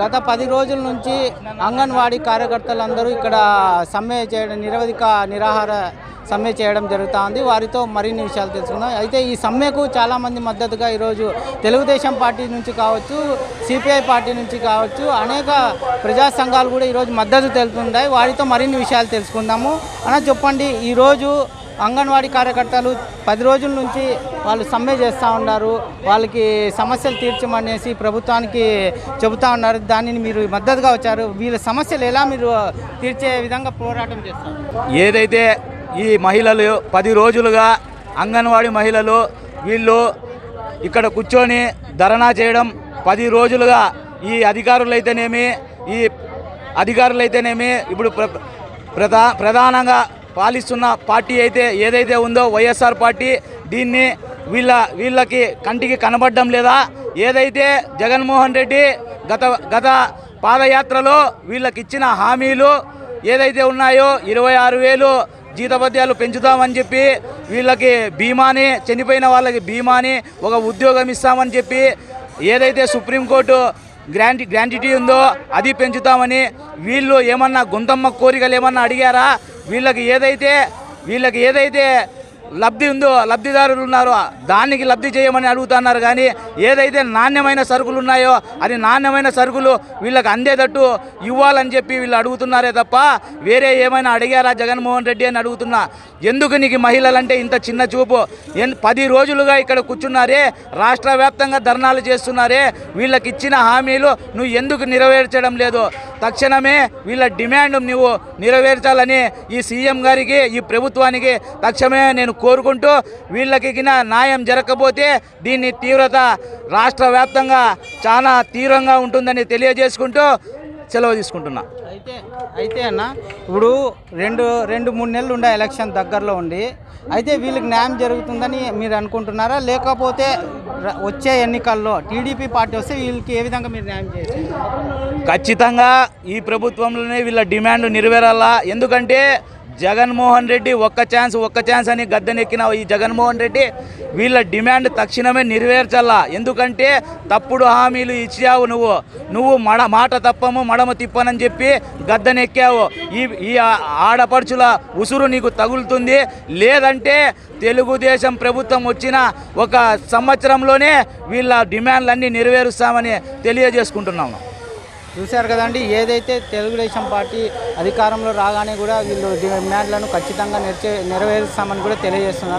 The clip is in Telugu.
గత పది రోజుల నుంచి అంగన్వాడీ కార్యకర్తలందరూ ఇక్కడ సమ్మె చేయడం నిరవధిక నిరాహార సమ్మె చేయడం జరుగుతూ ఉంది. వారితో మరిన్ని విషయాలు తెలుసుకుందాం. అయితే ఈ సమ్మెకు చాలామంది మద్దతుగా ఈరోజు తెలుగుదేశం పార్టీ నుంచి కావచ్చు సిపిఐ పార్టీ నుంచి కావచ్చు అనేక ప్రజా సంఘాలు కూడా ఈరోజు మద్దతు తెలుపుతున్నాయి. వారితో మరిన్ని విషయాలు తెలుసుకుందాము. అన్న చెప్పండి ఈరోజు అంగన్వాడీ కార్యకర్తలు పది రోజుల నుంచి వాళ్ళు సమ్మె చేస్తూ ఉన్నారు. వాళ్ళకి సమస్యలు తీర్చమనేసి ప్రభుత్వానికి చెబుతా ఉన్నారు. దానిని మీరు మద్దతుగా వచ్చారు. వీళ్ళ సమస్యలు ఎలా మీరు తీర్చే విధంగా పోరాటం చేస్తారు? ఏదైతే ఈ మహిళలు పది రోజులుగా అంగన్వాడీ మహిళలు వీళ్ళు ఇక్కడ కూర్చొని ధర్నా చేయడం పది రోజులుగా ఈ అధికారులైతేనేమి ఈ అధికారులైతేనేమి ఇప్పుడు ప్ర ప్రధా ప్రధానంగా పాలిస్తున్న పార్టీ అయితే ఏదైతే ఉందో వైఎస్ఆర్ పార్టీ దీన్ని వీళ్ళ వీళ్ళకి కంటికి కనబడడం లేదా? ఏదైతే జగన్మోహన్ రెడ్డి గత గత పాదయాత్రలో వీళ్ళకి ఇచ్చిన హామీలు ఏదైతే ఉన్నాయో ఇరవై ఆరు వేలు జీతభత్యాలు పెంచుతామని చెప్పి వీళ్ళకి బీమాని చనిపోయిన వాళ్ళకి బీమాని ఒక ఉద్యోగం ఇస్తామని చెప్పి ఏదైతే సుప్రీంకోర్టు గ్రాంటి గ్రాంటిటీ ఉందో అది పెంచుతామని వీళ్ళు ఏమన్నా గుంతమ్మ కోరికలు ఏమన్నా అడిగారా? వీళ్ళకి ఏదైతే వీళ్ళకి ఏదైతే లబ్ధి ఉందో లబ్ధిదారులు ఉన్నారో దానికి లబ్ధి చేయమని అడుగుతున్నారు కానీ ఏదైతే నాణ్యమైన సరుకులు ఉన్నాయో అది నాణ్యమైన సరుకులు వీళ్ళకి అందేటట్టు ఇవ్వాలని చెప్పి వీళ్ళు అడుగుతున్నారే తప్ప వేరే ఏమైనా అడిగారా జగన్మోహన్ రెడ్డి అని అడుగుతున్నా. ఎందుకు నీకు మహిళలంటే ఇంత చిన్న చూపు? ఎన్ పది రోజులుగా ఇక్కడ కూర్చున్నారే రాష్ట్ర వ్యాప్తంగా ధర్నాలు చేస్తున్నారే వీళ్ళకి ఇచ్చిన హామీలు నువ్వు ఎందుకు నెరవేర్చడం లేదు? తక్షణమే వీళ్ళ డిమాండ్ నువ్వు నెరవేర్చాలని ఈ సీఎం గారికి ఈ ప్రభుత్వానికి తక్షణమే నేను కోరుకుంటూ వీళ్ళకి న్యాయం జరగకపోతే దీన్ని తీవ్రత రాష్ట్ర వ్యాప్తంగా చాలా తీవ్రంగా ఉంటుందని తెలియజేసుకుంటూ సెలవు తీసుకుంటున్నా. అయితే అయితే అన్న ఇప్పుడు రెండు రెండు మూడు నెలలు ఉండే ఎలక్షన్ దగ్గరలో ఉండి అయితే వీళ్ళకి న్యాయం జరుగుతుందని మీరు అనుకుంటున్నారా? లేకపోతే వచ్చే ఎన్నికల్లో టీడీపీ పార్టీ వస్తే వీళ్ళకి ఏ విధంగా మీరు న్యాయం చేస్తారు? ఖచ్చితంగా ఈ ప్రభుత్వంలోనే వీళ్ళ డిమాండ్ నెరవేరాలా? ఎందుకంటే జగన్మోహన్ రెడ్డి ఒక్క ఛాన్స్ ఒక్క ఛాన్స్ అని గద్దెనెక్కిన ఈ జగన్మోహన్ రెడ్డి. వీళ్ళ డిమాండ్ తక్షణమే నెరవేర్చాలా? ఎందుకంటే తప్పుడు హామీలు ఇచ్చావు నువ్వు. నువ్వు మడ మాట తప్పము మడమ తిప్పనని చెప్పి గద్దెనెక్కావు. ఈ ఈ ఆడపడుచుల ఉసురు నీకు తగులుతుంది. లేదంటే తెలుగుదేశం ప్రభుత్వం వచ్చిన ఒక సంవత్సరంలోనే వీళ్ళ డిమాండ్లన్నీ నెరవేరుస్తామని తెలియజేసుకుంటున్నాము. చూశారు కదండి ఏదైతే తెలుగుదేశం పార్టీ అధికారంలో రాగానే కూడా వీళ్ళు డిమాండ్లను ఖచ్చితంగా నెరచే నెరవేరుస్తామని కూడా తెలియజేస్తున్నారు.